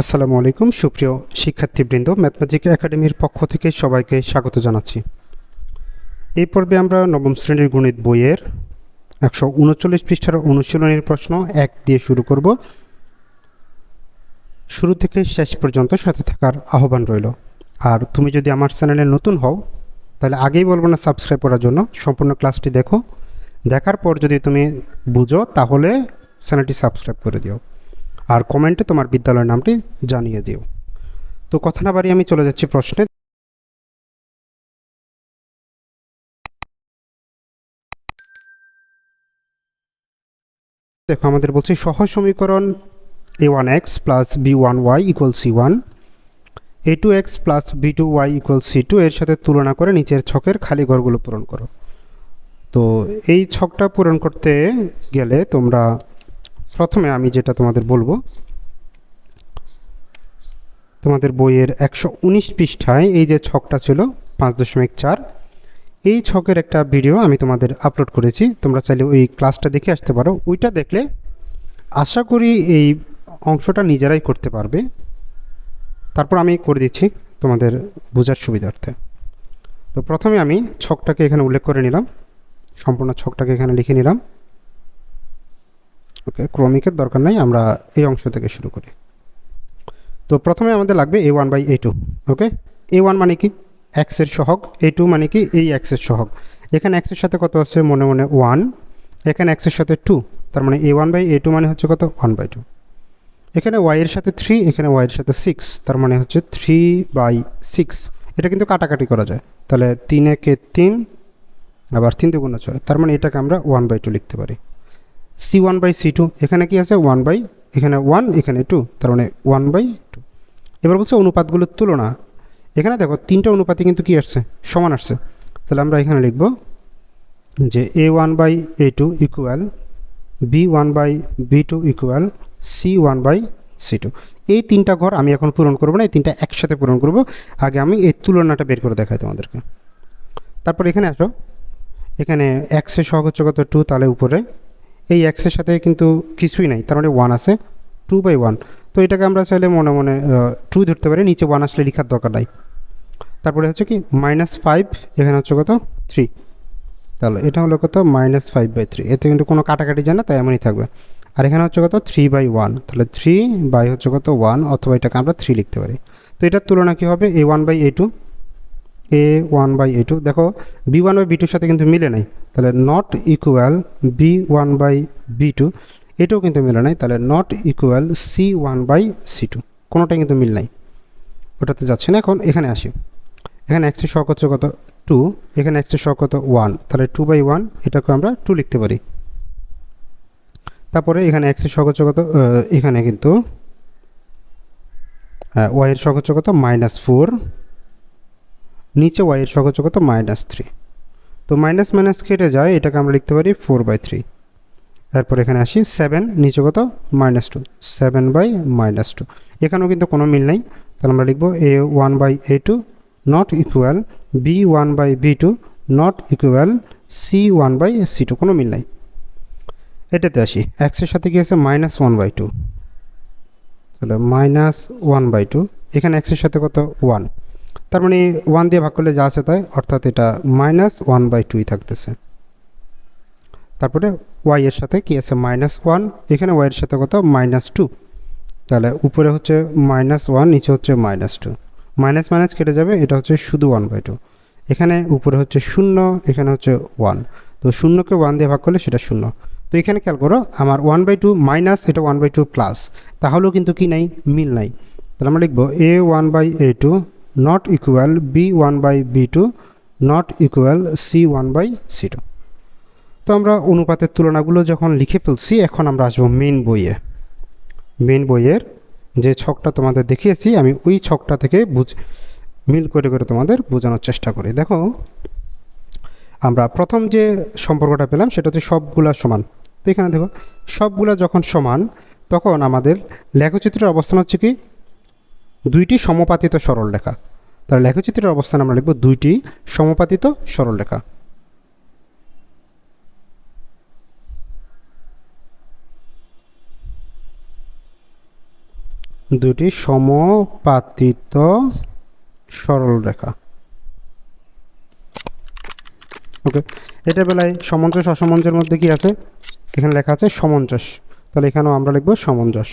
আসসালামু আলাইকুম, সুপ্রিয় শিক্ষার্থীবৃন্দ ম্যাথমেটিক একাডেমির পক্ষ থেকে সবাইকে স্বাগত জানাচ্ছি। এই পর্বে আমরা নবম শ্রেণির গণিত বইয়ের একশো উনচল্লিশ পৃষ্ঠার অনুশীলনের প্রশ্ন এক দিয়ে শুরু করব। শুরু থেকে শেষ পর্যন্ত সাথে থাকার আহ্বান রইল। আর তুমি যদি আমার চ্যানেলে নতুন হও, তাহলে আগেই বলব না সাবস্ক্রাইব করার জন্য, সম্পূর্ণ ক্লাসটি দেখো। দেখার পর যদি তুমি বুঝো, তাহলে চ্যানেলটি সাবস্ক্রাইব করে দিও। আর কমেন্টে তোমার বিদ্যালয়ের নামটি জানিয়ে দিও। তো কথা না বাড়িয়ে আমি চলে যাচ্ছি প্রশ্নে। দেখো, আমাদের বলছি, সহজ সমীকরণ A one X plus B one Y equal C one A two X plus B two Y equal C two এর সাথে তুলনা করে নিচের ছকের খালি ঘরগুলো পূরণ করো। তো এই ছকটা পূরণ করতে গেলে তোমরা প্রথমে আমি যেটা তোমাদের বলব, তোমাদের বইয়ের একশো উনিশ পৃষ্ঠায় এই যে ছকটা ছিল, পাঁচ দশমিক চার, এই ছকের একটা ভিডিও আমি তোমাদের আপলোড করেছি। তোমরা চাইলে ওই ক্লাসটা দেখে আসতে পারো। ওইটা দেখলে আশা করি এই অংশটা নিজেরাই করতে পারবে। তারপর আমি করে দিচ্ছি তোমাদের বোঝার সুবিধার্থে। তো প্রথমে আমি ছকটাকে এখানে উল্লেখ করে নিলাম। সম্পূর্ণ ছকটাকে এখানে লিখে নিলাম। ওকে ক্রমিকের দরকার নাই, আমরা এই অংশ থেকে শুরু করি। তো প্রথমে আমাদের লাগবে A one by A two okay A one মানে কি? এক্সের সহগ এ টু মানে কি? এই এক্সের সহগ। এখানে এক্সের সাথে কত আছে? মনে মনে ওয়ান এখানে এক্সের সাথে টু তার মানে A one by A two মানে হচ্ছে কত? ওয়ান বাই টু এখানে ওয়াইয়ের সাথে থ্রি এখানে ওয়াইয়ের সাথে সিক্স তার মানে হচ্ছে থ্রি বাই সিক্স এটা কিন্তু কাটাকাটি করা যায়। তাহলে তিন একে তিন, আবার তিন দুগুণ ছয়, তার মানে এটাকে আমরা ওয়ান বাই টু লিখতে পারি। C one by C two এখানে কি আছে? ওয়ান বাই এখানে ওয়ান এখানে টু তার মানে ওয়ান বাই টু এবার বলছে অনুপাতগুলোর তুলনা। এখানে দেখো, তিনটা অনুপাতে কিন্তু কি আসছে? সমান আসছে। তাহলে আমরা এখানে লিখব যে A one by A two equal B one by B two equal C one by C two এই তিনটা ঘর আমি এখন পূরণ করব না, এই তিনটা একসাথে পূরণ করব। আগে আমি এই তুলনাটা বের করে দেখাই তোমাদেরকে। তারপর এখানে আসো। এখানে এক্সের সহগ কত? টু তাহলে উপরে এই এক্সের সাথে কিন্তু কিছুই নাই, তার মানে ওয়ান আছে টু বাই ওয়ান তো এটাকে আমরা চাইলে মনে মনে টু ধরতে পারি, নিচে ওয়ান আসলে লেখার দরকার নাই। তারপরে হচ্ছে কি মাইনাস ফাইভ এখানে হচ্ছে কত? থ্রি তাহলে এটা হলো কত? মাইনাস ফাইভ বাই থ্রি এতে কিন্তু কোনো কাটাকাটি যায় না, তাই এমনই থাকবে। আর এখানে হচ্ছে কত? থ্রি বাই ওয়ান তাহলে থ্রি বাই হচ্ছে কত? ওয়ান অথবা এটাকে আমরা থ্রি লিখতে পারি। তো এটার তুলনা কী হবে? A one by A two A one by A two দেখো বি ওয়ান বাই বি টুর সাথে কিন্তু মিলে নাই। তাহলে not equal B one by B two এটাও কিন্তু মিলে নাই। তাহলে not equal C one by C two কোনোটাই কিন্তু মিল নাই। ওটাতে যাচ্ছে না এখন এখানে আসি। এখানে এক্সের শখ হচ্ছে কত? টু এখানে এক্সের শখ কত? ওয়ান তাহলে টু বাই ওয়ান এটাকে আমরা টু লিখতে পারি। তারপরে এখানে এক্সের শখ হচ্ছে কত? এখানে কিন্তু ওয়াইয়ের শখ হচ্ছে কত? মাইনাস ফোর নিচে ওয়াইয়ের হচ্ছে কত? মাইনাস থ্রি তো মাইনাস মাইনাস কেটে যায়, এটাকে আমরা লিখতে পারি ফোর বাই থ্রি তারপর এখানে আসি সেভেন নিচে কত? Minus two seven by minus two এখানেও কিন্তু কোনো মিল নেই। তাহলে আমরা লিখব A one by A two not equal B one by B two not equal C one by C two কোনো মিল নাই। এটাতে আসি এক্সের সাথে কি আছে? মাইনাস ওয়ান বাই টু তাহলে মাইনাস ওয়ান বাই টু এখানে এক্সের সাথে কত? ওয়ান তার মানে ওয়ান দিয়ে ভাগ করলে যা আছে তাই, অর্থাৎ এটা মাইনাস ওয়ান বাই টুই থাকতেছে। তারপরে ওয়াই এর সাথে কি আছে? মাইনাস ওয়ান এখানে ওয়াই এর সাথে কত? মাইনাস টু তাহলে উপরে হচ্ছে মাইনাস ওয়ান নিচে হচ্ছে মাইনাস টু মাইনাস মাইনাস কেটে যাবে, এটা হচ্ছে শুধু ওয়ান বাই টু এখানে উপরে হচ্ছে শূন্য, এখানে হচ্ছে ওয়ান তো শূন্যকে ওয়ান দিয়ে ভাগ করলে সেটা শূন্য। তো এখানে খেয়াল করো, আমার ওয়ান বাই টু মাইনাস এটা ওয়ান বাই টু প্লাস তাহলেও কিন্তু কি নাই? মিল নাই। তাহলে আমরা লিখব A one by A two by B two not equal C one by C two তো আমরা অনুপাতের তুলনাগুলো যখন লিখে ফেলছি, এখন আমরা আসব মেন বইয়ে। মেন বইয়ের যে ছকটা তোমাদের দেখিয়েছি, আমি ওই ছকটা থেকে বুঝ, মিল করে করে তোমাদের বোঝানোর চেষ্টা করি। দেখো, আমরা প্রথম যে সম্পর্কটা পেলাম, সেটা হচ্ছে সবগুলা সমান। তো এখানে দেখো, সবগুলা যখন সমান, তখন আমাদের লেখচিত্রের অবস্থান হচ্ছে কি? দুইটি সমপাতিত সরল রেখা। তাহলে লেখচিত্রের অবস্থান আমরা লিখব দুইটি সমপাতিত সরল রেখা। দুটি সমপাতিত সরল রেখা। ওকে এটা বেলায় সমঞ্জস অসমঞ্জের মধ্যে কি আছে? এখানে লেখা আছে সমঞ্জস। তাহলে এখানেও আমরা লিখব সমঞ্জস।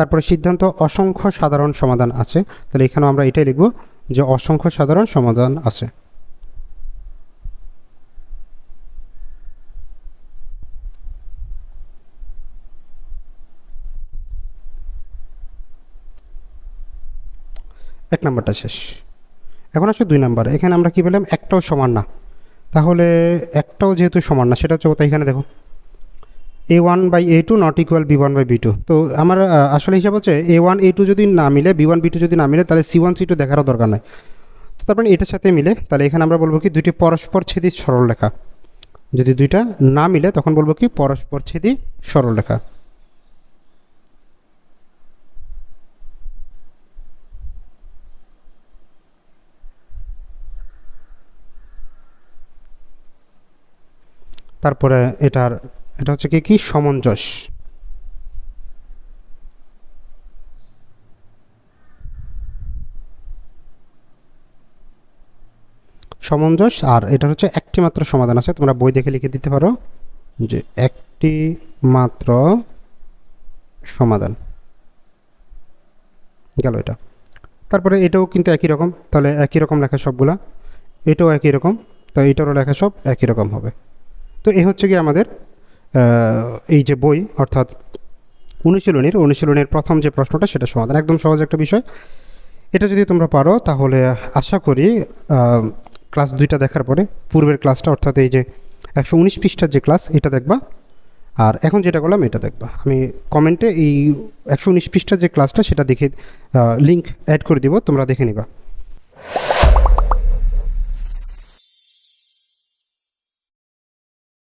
তারপরে সিদ্ধান্ত, অসংখ্য সাধারণ সমাধান আছে। তাহলে এখানেও আমরা এটাই লিখব যে অসংখ্য সাধারণ সমাধান আছে। এক নম্বরটা শেষ। এখন আসছে দুই নাম্বার। এখানে আমরা কি পেলাম? একটাও সমান না। তাহলে একটাও যেহেতু সমান না, সেটা হচ্ছে কোথায়? এখানে দেখো। A one by A two not equal B one by B two তো আমার আসলে হিসাব হচ্ছে এ ওয়ান এ টু যদি না মিলে বি ওয়ান বি টু যদি না মিলে, তাহলে সি ওয়ান সি টু দেখারও দরকার নাই। তো তারপরে এটার সাথে মিলে, তাহলে এখানে আমরা বলব কি দুইটি পরস্পর ছেদি সরলরেখা যদি দুইটা না মিলে, তখন বলব কি পরস্পর ছেদি সরলরেখা তারপরে এটার এটা হচ্ছে কি কি? সমঞ্জস। সমঞ্জস, আর এটা হচ্ছে একটি মাত্র সমাধান আছে, তোমরা বই দেখে লিখে দিতে পারো যে একটি মাত্র সমাধান। গেল এটা। তারপরে এটাও কিন্তু একই রকম, তাহলে একই রকম লেখা সবগুলা। এটাও একই রকম তো এটারও লেখা সব একই রকম হবে। তো এ হচ্ছে কি আমাদের এই যে বই, অর্থাৎ অনুশীলনীর, অনুশীলনের প্রথম যে প্রশ্নটা, সেটা সমাধান। একদম সহজ একটা বিষয়। এটা যদি তোমরা পারো, তাহলে আশা করি ক্লাস দুইটা দেখার পরে, পূর্বের ক্লাসটা, অর্থাৎ এই যে একশো উনিশ পৃষ্ঠার যে ক্লাস, এটা দেখবা। আর এখন যেটা করলাম, এটা দেখবা। আমি কমেন্টে এই একশো উনিশ পৃষ্ঠার যে ক্লাসটা, সেটা দেখে লিঙ্ক অ্যাড করে দিব, তোমরা দেখে নিবা।